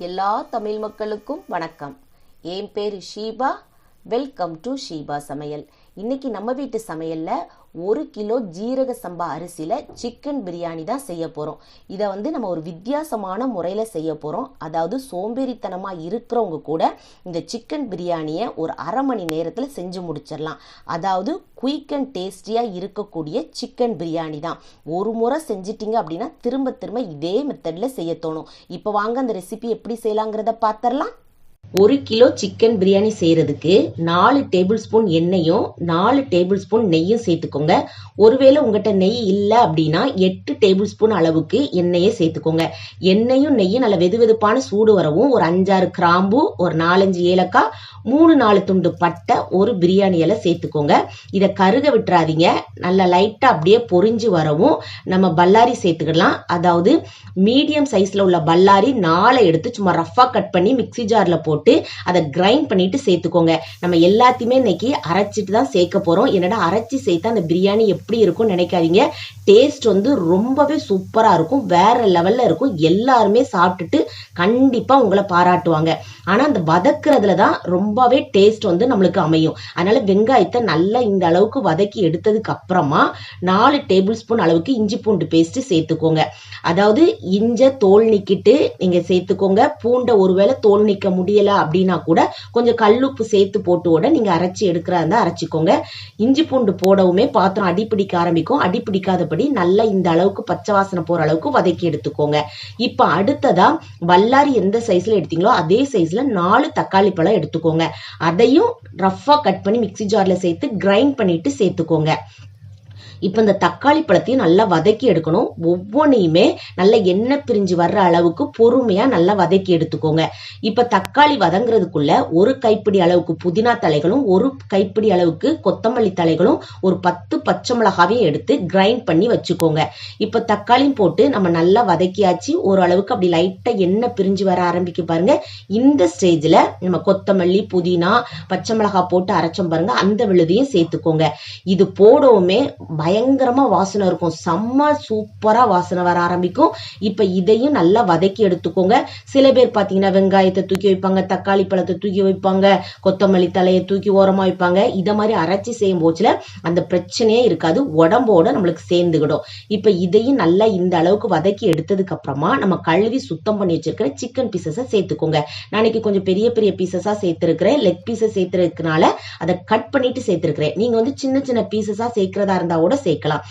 எல்லா தமிழ் மக்களுக்கும் வணக்கம். என் பேர் ஷீபா. வெல்கம் டு ஷீபா சமையல். இன்னைக்கு நம்ம வீட்டு சமையல்ல ஒரு கிலோ ஜீரக சம்பா அரிசியில் சிக்கன் பிரியாணி தான் செய்ய போகிறோம் இதை வந்து நம்ம ஒரு வித்தியாசமான முறையில் செய்ய போகிறோம் அதாவது சோம்பேறித்தனமாக இருக்கிறவங்க கூட இந்த சிக்கன் பிரியாணியை ஒரு அரை மணி நேரத்தில் செஞ்சு முடிச்சிடலாம். அதாவது குயிக் அண்ட் டேஸ்டியாக இருக்கக்கூடிய சிக்கன் பிரியாணி தான். ஒரு முறை செஞ்சிட்டிங்க அப்படின்னா திரும்ப திரும்ப இதே மெத்தடில் செய்ய தோணும். இப்போ வாங்க அந்த ரெசிபி எப்படி செய்யலாங்கிறத பார்த்துடலாம். ஒரு கிலோ சிக்கன் பிரியாணி செய்யறதுக்கு நாலு டேபிள் ஸ்பூன் எண்ணெயும் நாலு டேபிள் ஸ்பூன் நெய்யும் சேர்த்துக்கோங்க. ஒருவேளை உங்ககிட்ட நெய் இல்லை அப்படின்னா எட்டு டேபிள் ஸ்பூன் அளவுக்கு எண்ணெயை சேர்த்துக்கோங்க. எண்ணெயும் நெய்யும் நல்ல வெது வெதுப்பான சூடு வரவும் ஒரு அஞ்சாறு கிராம்பு ஒரு நாலஞ்சு ஏலக்காய் மூணு நாலு துண்டு பட்டை ஒரு பிரியாணி இலை சேர்த்துக்கோங்க. இதை கருக விட்டுறாதீங்க. நல்லா லைட்டாக அப்படியே பொரிஞ்சு வரவும் நம்ம பல்லாரி சேர்த்துக்கலாம். அதாவது மீடியம் சைஸில் உள்ள பல்லாரி நாளை எடுத்து சும்மா ரஃபாக கட் பண்ணி மிக்ஸி ஜாரில் போட்டு போட்டு அதை கிரைண்ட் பண்ணிட்டு சேர்த்துக்கோங்க. நம்ம எல்லாத்தையுமே இன்னைக்கு அரைச்சிட்டு தான் சேர்க்க போறோம். என்னடா அரைச்சி சேர்த்தா அந்த பிரியாணி எப்படி இருக்கும்னு நினைக்காதீங்க. டேஸ்ட் வந்து ரொம்பவே சூப்பரா இருக்கும். வேற லெவல்ல இருக்கும். எல்லாருமே சாப்பிட்டுட்டு கண்டிப்பா உங்களை பாராட்டுவாங்க. ஆனா அந்த வதக்குறதுல தான் ரொம்பவே டேஸ்ட் வந்து நம்மளுக்கு அமையும். அதனால வெங்காயத்தை நல்லா இந்த அளவுக்கு வதக்கி எடுத்ததுக்கு அப்புறமா நாலு டேபிள் ஸ்பூன் அளவுக்கு இஞ்சி பூண்டு பேஸ்ட் சேர்த்துக்கோங்க. அதாவது இஞ்ச தோல் நீக்கிட்டு நீங்க சேர்த்துக்கோங்க. பூண்டை ஒருவேளை தோல் நீக்க முடியல அப்படின்னா கூட கொஞ்சம் கல்லுப்பு சேர்த்து போட்டு கூட நீங்க அரைச்சி எடுக்கிறா இருந்தா அரைச்சிக்கோங்க. இஞ்சி பூண்டு போடவுமே பாத்திரம் அடிப்பிடிக்க ஆரம்பிக்கும். அடிப்பிடிக்காதபடி நல்லா இந்த அளவுக்கு பச்சை வாசனை போற அளவுக்கு வதக்கி எடுத்துக்கோங்க. இப்ப அடுத்ததா வல்லாரி எந்த சைஸ்ல எடுத்தீங்களோ அதே சைஸ்ல நாலு தக்காளி பழம் எடுத்துக்கோங்க. அதையும் ரஃபா கட் பண்ணி மிக்ஸி ஜார்ல சேர்த்து கிரைண்ட் பண்ணிட்டு சேர்த்துக்கோங்க. இப்போ இந்த தக்காளி பழத்தையும் நல்லா வதக்கி எடுக்கணும். ஒவ்வொன்றையுமே நல்லா எண்ணெய் பிரிஞ்சு வர்ற அளவுக்கு பொறுமையாக நல்லா வதக்கி எடுத்துக்கோங்க. இப்போ தக்காளி வதங்குறதுக்குள்ள ஒரு கைப்பிடி அளவுக்கு புதினா தலைகளும் ஒரு கைப்பிடி அளவுக்கு கொத்தமல்லி தலைகளும் ஒரு பத்து பச்சை மிளகாவையும் எடுத்து கிரைண்ட் பண்ணி வச்சுக்கோங்க. இப்போ தக்காளியும் போட்டு நம்ம நல்லா வதக்கியாச்சு. ஓரளவுக்கு அப்படி லைட்டாக எண்ணெய் பிரிஞ்சு வர ஆரம்பிக்க பாருங்க. இந்த ஸ்டேஜில் நம்ம கொத்தமல்லி புதினா பச்சை மிளகா போட்டு அரைச்சோம் பாருங்க. அந்த விழுதையும் சேர்த்துக்கோங்க. இது போடவுமே பயங்கரமாக வாசனை இருக்கும். செம்ம சூப்பராக வாசனை வர ஆரம்பிக்கும். இப்போ இதையும் நல்லா வதக்கி எடுத்துக்கோங்க. சில பேர் பார்த்தீங்கன்னா வெங்காயத்தை தூக்கி வைப்பாங்க தக்காளி பழத்தை தூக்கி வைப்பாங்க கொத்தமல்லி தலையை தூக்கி ஓரமாக வைப்பாங்க. இதை மாதிரி அரைச்சி செய்யும் போச்சுல அந்த பிரச்சனையே இருக்காது. உடம்போட நம்மளுக்கு சேர்ந்துக்கிடும் இப்போ இதையும் நல்லா இந்த அளவுக்கு வதக்கி எடுத்ததுக்கு அப்புறமா நம்ம கழுவி சுத்தம் பண்ணி வச்சிருக்கிற சிக்கன் பீசஸை சேர்த்துக்கோங்க. நாளைக்கு கொஞ்சம் பெரிய பெரிய பீசஸாக சேர்த்துருக்கிறேன். லெக் பீஸை சேர்த்துருக்கனால அதை கட் பண்ணிட்டு சேர்த்துருக்கிறேன். நீங்கள் வந்து சின்ன சின்ன பீசஸாக சேர்க்கிறதா இருந்தால் கூட சேர்க்கலாம்.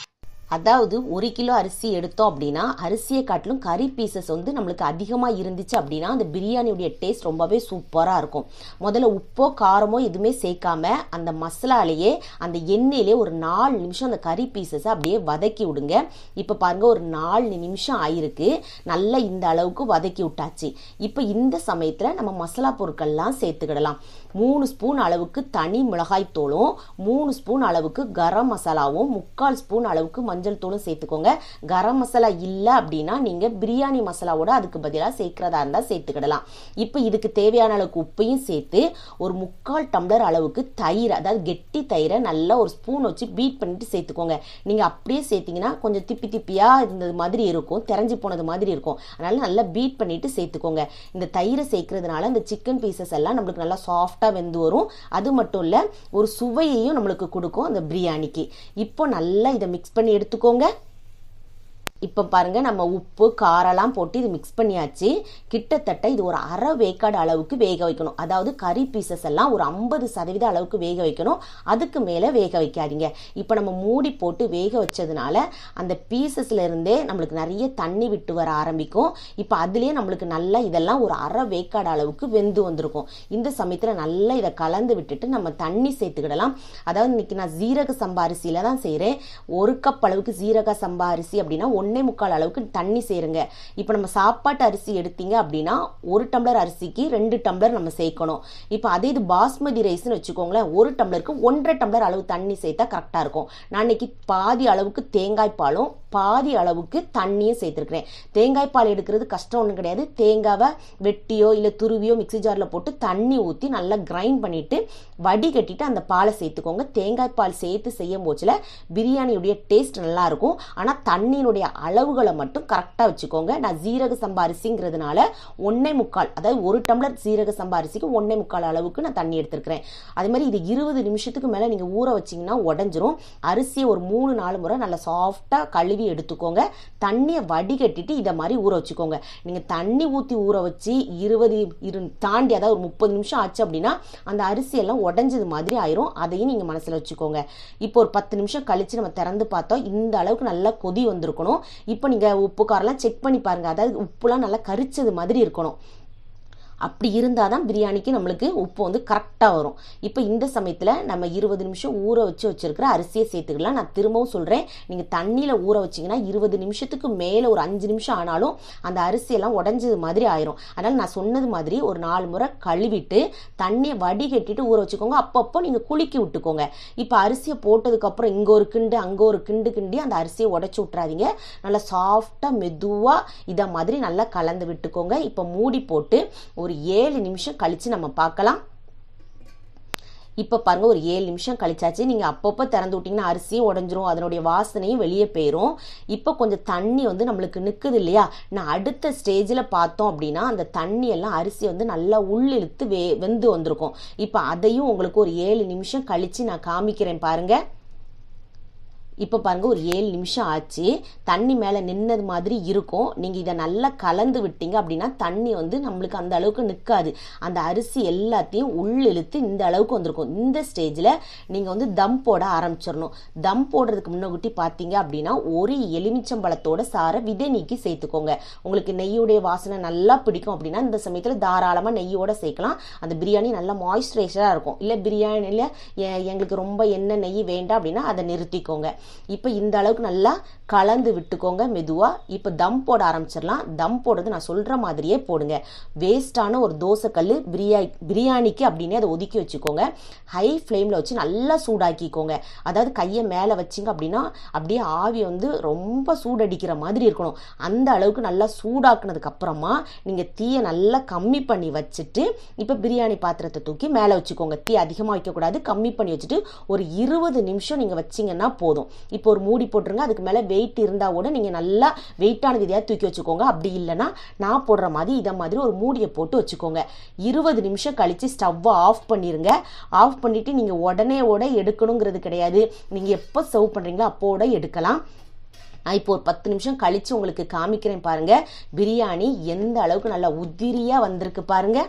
அதாவது ஒரு கிலோ அரிசி எடுத்தோம் அப்படின்னா அரிசியை காட்டிலும் கறி பீசஸ் வந்து நம்மளுக்கு அதிகமாக இருந்துச்சு அப்படின்னா அந்த பிரியாணியுடைய டேஸ்ட் ரொம்பவே சூப்பராக இருக்கும். முதல்ல உப்போ காரமோ எதுவுமே சேர்க்காம அந்த மசாலாலேயே அந்த எண்ணெயிலே ஒரு நாலு நிமிஷம் அந்த கறி பீசஸை அப்படியே வதக்கி விடுங்க. இப்போ பாருங்கள் ஒரு நாலு நிமிஷம் ஆயிருக்கு. நல்லா இந்த அளவுக்கு வதக்கி விட்டாச்சு. இப்போ இந்த சமயத்தில் நம்ம மசாலா பொருட்கள்லாம் சேர்த்துக்கிடலாம். மூணு ஸ்பூன் அளவுக்கு தனி மிளகாய் தூளும் மூணு ஸ்பூன் அளவுக்கு கரம் மசாலாவும் முக்கால் ஸ்பூன் அளவுக்கு மஞ்சள் தூளும் சேர்த்துக்கோங்க. கரம் மசாலா இல்லை அப்படின்னா நீங்கள் பிரியாணி மசாலாவோட அதுக்கு பதிலாக சேர்க்கிறதா இருந்தால் சேர்த்துக்கிடலாம். இப்போ இதுக்கு தேவையான அளவுக்கு உப்பையும் சேர்த்து ஒரு முக்கால் டம்ளர் அளவுக்கு தயிர் அதாவது கெட்டி தயிரை நல்லா ஒரு ஸ்பூன் வச்சு பீட் பண்ணிட்டு சேர்த்துக்கோங்க. நீங்கள் அப்படியே சேர்த்தீங்கன்னா கொஞ்சம் திப்பி திப்பியாக இருந்தது மாதிரி இருக்கும் தெரிஞ்சு போனது மாதிரி இருக்கும். அதனால் நல்லா பீட் பண்ணிட்டு சேர்த்துக்கோங்க. இந்த தயிரை சேர்க்கறதுனால இந்த சிக்கன் பீசஸ் எல்லாம் நம்மளுக்கு நல்லா சாஃப்டாக வெந்து வரும். அது மட்டும் இல்லை ஒரு சுவையையும் நம்மளுக்கு கொடுக்கும் அந்த பிரியாணிக்கு. இப்போ நல்லா இதை மிக்ஸ் பண்ணி எடுத்து எடுத்துக்கோங்க. இப்போ பாருங்கள் நம்ம உப்பு காரெல்லாம் போட்டு இது மிக்ஸ் பண்ணியாச்சு. கிட்டத்தட்ட இது ஒரு அரை வேக்காடு அளவுக்கு வேக வைக்கணும். அதாவது கறி பீசஸ் எல்லாம் ஒரு ஐம்பது சதவீத அளவுக்கு வேக வைக்கணும். அதுக்கு மேலே வேக வைக்காதீங்க. இப்போ நம்ம மூடி போட்டு வேக வச்சதுனால அந்த பீசஸ்லேருந்தே நம்மளுக்கு நிறைய தண்ணி விட்டு வர ஆரம்பிக்கும். இப்போ அதுலேயே நம்மளுக்கு நல்லா இதெல்லாம் ஒரு அரை வேக்காடு அளவுக்கு வெந்து வந்திருக்கும். இந்த சமயத்தில் நல்லா இதை கலந்து விட்டுட்டு நம்ம தண்ணி சேர்த்துக்கிடலாம். அதாவது இன்னைக்கு நான் ஜீரக சம்பா அரிசியில் தான் செய்கிறேன் ஒரு கப் அளவுக்கு ஜீரக சம்பா அரிசி அப்படின்னா ஒன்றே முக்கால் அளவுக்கு தண்ணி சேருங்க. இப்போ நம்ம சாப்பாட்டு அரிசி எடுத்தீங்க அப்படின்னா ஒரு டம்ளர் அரிசிக்கு ரெண்டு டம்ளர் நம்ம சேர்க்கணும். இப்போ அதே இது பாஸ்மதி ரைஸ்னு வச்சுக்கோங்களேன் ஒரு டம்ளருக்கு ஒன்றரை டம்ளர் அளவு தண்ணி சேர்த்தா கரெக்டாக இருக்கும். நான் இன்னைக்கு பாதி அளவுக்கு தேங்காய் பாலும் பாதி அளவுக்கு தண்ணியும் சேர்த்துருக்கிறேன். தேங்காய் பால் எடுக்கிறது கஷ்டம் ஒன்றும் கிடையாது. தேங்காவை வெட்டியோ இல்லை துருவியோ மிக்ஸி ஜாரில் போட்டு தண்ணி ஊற்றி நல்லா கிரைண்ட் பண்ணிட்டு வடிகட்டிட்டு அந்த பாலை சேர்த்துக்கோங்க. தேங்காய் பால் சேர்த்து செய்யும் போச்சில் பிரியாணியுடைய டேஸ்ட் நல்லாயிருக்கும் ஆனால் தண்ணியினுடைய அளவுகளை மட்டும் கரெக்டாக வச்சுக்கோங்க. நான் ஜீரக சம்பா அரிசிங்கிறதுனால ஒன்னே முக்கால் அதாவது ஒரு டம்ளர் ஜீரக சம்பா அரிசிக்கு ஒன்னே முக்கால் அளவுக்கு நான் தண்ணி எடுத்துருக்கிறேன். அதே மாதிரி இது இருபது நிமிஷத்துக்கு மேலே நீங்கள் ஊற வச்சிங்கன்னா உடஞ்சிரும். அரிசியை ஒரு மூணு நாலு முறை நல்லா சாஃப்டாக கழுவி எடுத்துக்கோங்க. தண்ணியை வடிகட்டிட்டு இதை மாதிரி ஊற வச்சுக்கோங்க. நீங்கள் தண்ணி ஊற்றி ஊற வச்சு இருபது இரு தாண்டி அதாவது ஒரு முப்பது நிமிஷம் ஆச்சு அப்படின்னா அந்த அரிசியெல்லாம் உடஞ்சது மாதிரி ஆயிரும். அதையும் நீங்கள் மனசில் வச்சுக்கோங்க. இப்போ ஒரு பத்து நிமிஷம் கழிச்சு நம்ம திறந்து பார்த்தோம். இந்த அளவுக்கு நல்லா கொதி வந்திருக்கணும். இப்போ நீங்கள் உப்பு காரெல்லாம் செக் பண்ணி பாருங்கள் அதாவது உப்புலாம் நல்லா கரிச்சது மாதிரி இருக்கணும். அப்படி இருந்தால் தான் பிரியாணிக்கு நம்மளுக்கு உப்பு வந்து கரெக்டாக வரும். இப்போ இந்த சமயத்தில் நம்ம இருபது நிமிஷம் ஊற வச்சு வச்சுருக்கிற அரிசியை சேர்த்துக்கலாம். நான் திரும்பவும் சொல்கிறேன் நீங்கள் தண்ணியில் ஊற வச்சிங்கன்னா இருபது நிமிஷத்துக்கு மேலே ஒரு அஞ்சு நிமிஷம் ஆனாலும் அந்த அரிசியெல்லாம் உடஞ்சது மாதிரி ஆயிரும். அதனால் நான் சொன்னது மாதிரி ஒரு நாலு முறை கழுவிட்டு தண்ணியை வடிகட்டிட்டு ஊற வச்சுக்கோங்க. அப்பப்போ நீங்கள் குலுக்கி விட்டுக்கோங்க. இப்போ அரிசியை போட்டதுக்கப்புறம் இங்கே ஒரு கிண்டு அங்கே ஒரு கிண்டு கிண்டி அந்த அரிசியை உடச்சி விட்றாதீங்க நல்லா சாஃப்டாக மெதுவாக இதை மாதிரி நல்லா கலந்து விட்டுக்கோங்க. இப்போ மூடி போட்டு ஒரு ஒரு ஏழு நிமிஷம் கழித்து நம்ம பார்க்கலாம். இப்போ பாருங்கள் ஒரு ஏழு நிமிஷம் கழிச்சாச்சு. நீங்கள் அப்பப்போ திறந்து விட்டிங்கன்னா அரிசியும் உடஞ்சிரும் அதனுடைய வாசனையும் வெளியே போயிடும் இப்போ கொஞ்சம் தண்ணி வந்து நம்மளுக்கு நிற்குது இல்லையா? நான் அடுத்த ஸ்டேஜில் பார்த்தோம் அப்படின்னா அந்த தண்ணி எல்லாம் அரிசி வந்து நல்லா உள்ளிழுத்து வே வெந்து வந்திருக்கும். இப்போ அதையும் உங்களுக்கு ஒரு ஏழு நிமிஷம் கழித்து நான் காமிக்கிறேன் பாருங்கள் இப்போ பாருங்கள் ஒரு ஏழு நிமிஷம் ஆச்சு. தண்ணி மேலே நின்னது மாதிரி இருக்கும். நீங்கள் இதை நல்லா கலந்து விட்டீங்க அப்படின்னா தண்ணி வந்து நம்மளுக்கு அந்த அளவுக்கு நிற்காது அந்த அரிசி எல்லாத்தையும் உள்ளிழுத்து இந்த அளவுக்கு வந்திருக்கும். இந்த ஸ்டேஜில் நீங்கள் வந்து தம் போட ஆரம்பிச்சிடணும். தம் போடுறதுக்கு முன்னகுட்டி பார்த்தீங்க அப்படின்னா ஒரு எலுமிச்சம்பழத்தோட சாரை விதை நீக்கி சேர்த்துக்கோங்க. உங்களுக்கு நெய்யுடைய வாசனை நல்லா பிடிக்கும் அப்படின்னா இந்த சமயத்தில் தாராளமாக நெய்யோட சேர்க்கலாம். அந்த பிரியாணி நல்லா மாய்ஸ்சரைசராக இருக்கும். இல்லை பிரியாணியில் எங்களுக்கு ரொம்ப எண்ணெய் நெய் வேண்டாம் அப்படின்னா அதை நிறுத்திக்கோங்க. இப்போ இந்த அளவுக்கு நல்லா கலந்து விட்டுக்கோங்க மெதுவாக இப்போ தம் போட ஆரம்பிச்சிடலாம். தம் போடுறது நான் சொல்கிற மாதிரியே போடுங்க. வேஸ்ட்டான ஒரு தோசைக்கல் பிரியா பிரியாணிக்கு அப்படின்னே அதை ஒதுக்கி வச்சுக்கோங்க. ஹை ஃப்ளேமில் வச்சு நல்லா சூடாக்கிக்கோங்க. அதாவது கையை மேலே வச்சிங்க அப்படின்னா அப்படியே ஆவி வந்து ரொம்ப சூடடிக்கிற மாதிரி இருக்கணும். அந்த அளவுக்கு நல்லா சூடாக்குனதுக்கு அப்புறமா நீங்கள் தீயை நல்லா கம்மி பண்ணி வச்சுட்டு இப்போ பிரியாணி பாத்திரத்தை தூக்கி மேலே வச்சுக்கோங்க. தீ அதிகமாக வைக்கக்கூடாது. கம்மி பண்ணி வச்சுட்டு ஒரு இருபது நிமிஷம் நீங்கள் வச்சிங்கன்னா போதும். இப்போ ஒரு மூடி போட்டுருங்க அதுக்கு மேலே வெயிட் இருந்தால் கூட நீங்கள் நல்லா வெயிட்டானது எதையாவது தூக்கி வச்சுக்கோங்க. அப்படி இல்லைன்னா நான் போடுற மாதிரி இதை மாதிரி ஒரு மூடியை போட்டு வச்சுக்கோங்க. இருபது நிமிஷம் கழித்து ஸ்டவ்வை ஆஃப் பண்ணிடுங்க ஆஃப் பண்ணிவிட்டு நீங்கள் உடனே ஓட எடுக்கணுங்கிறது கிடையாது. நீங்கள் எப்போ சர்வ் பண்ணுறீங்களோ அப்போட எடுக்கலாம். இப்போ ஒரு பத்து நிமிஷம் கழித்து உங்களுக்கு காமிக்கிறேன் பாருங்கள் பிரியாணி எந்த அளவுக்கு நல்லா உதிரியாக வந்திருக்கு பாருங்கள்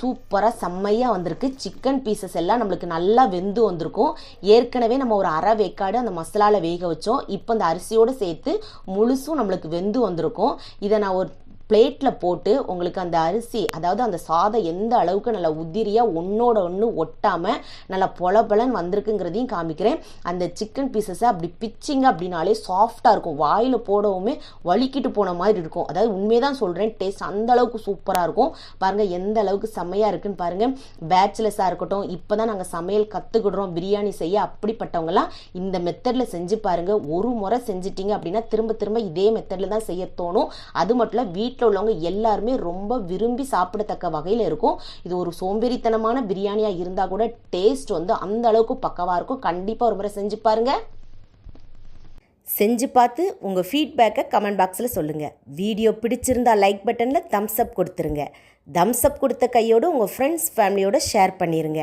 சூப்பராக செம்மையாக வந்திருக்கு. சிக்கன் பீசஸ் எல்லாம் நம்மளுக்கு நல்லா வெந்து வந்திருக்கும். ஏற்கனவே நம்ம ஒரு அரை வேக்காடு அந்த மசாலாவில் வேக வச்சோம். இப்போ அந்த அரிசியோடு சேர்த்து முழுசும் நம்மளுக்கு வெந்து வந்திருக்கும். இதை நான் ஒரு பிளேட்டில் போட்டு உங்களுக்கு அந்த அரிசி அதாவது அந்த சாதம் எந்த அளவுக்கு நல்லா உதிரியாக ஒன்றோட ஒன்று ஒட்டாமல் நல்லா பொல பொலன்னு வந்திருக்குங்கிறதையும் காமிக்கிறேன். அந்த சிக்கன் பீசஸை அப்படி பிச்சிங்க அப்படின்னாலே சாஃப்டாக இருக்கும். வாயில் போடவுமே வலிக்கிட்டு போன மாதிரி இருக்கும். அதாவது உண்மையை தான் சொல்கிறேன் டேஸ்ட் அந்த அளவுக்கு சூப்பராக இருக்கும். பாருங்கள் எந்த அளவுக்கு செம்மையாக இருக்குன்னு பாருங்கள் பேச்சுலர்ஸாக இருக்கட்டும் இப்போ தான் நாங்கள் சமையல் கற்றுக்கிடுறோம் பிரியாணி செய்ய அப்படிப்பட்டவங்களாம் இந்த மெத்தடில் செஞ்சு பாருங்கள் ஒரு முறை செஞ்சிட்டிங்க அப்படின்னா திரும்ப திரும்ப இதே மெத்தடில் தான் செய்ய தோணும். அது மட்டும் இல்லை வீட்டில் வீட்டில் உள்ளவங்க எல்லாருமே ரொம்ப விரும்பி சாப்பிடத்தக்க வகையில் இருக்கும். இது ஒரு சோம்பேறித்தனமான பிரியாணியாக இருந்தால் கூட டேஸ்ட் வந்து அந்த அளவுக்கு பக்கவாக இருக்கும். கண்டிப்பாக ஒரு முறை செஞ்சு பாருங்க. செஞ்சு பார்த்து உங்கள் ஃபீட்பேக்கை கமெண்ட் பாக்ஸில் சொல்லுங்கள் வீடியோ பிடிச்சிருந்தா லைக் பட்டனில் தம்ஸ் அப் கொடுத்துருங்க. தம்ஸ் அப் கொடுத்த கையோடு உங்கள் ஃப்ரெண்ட்ஸ் ஃபேமிலியோட ஷேர் பண்ணிடுங்க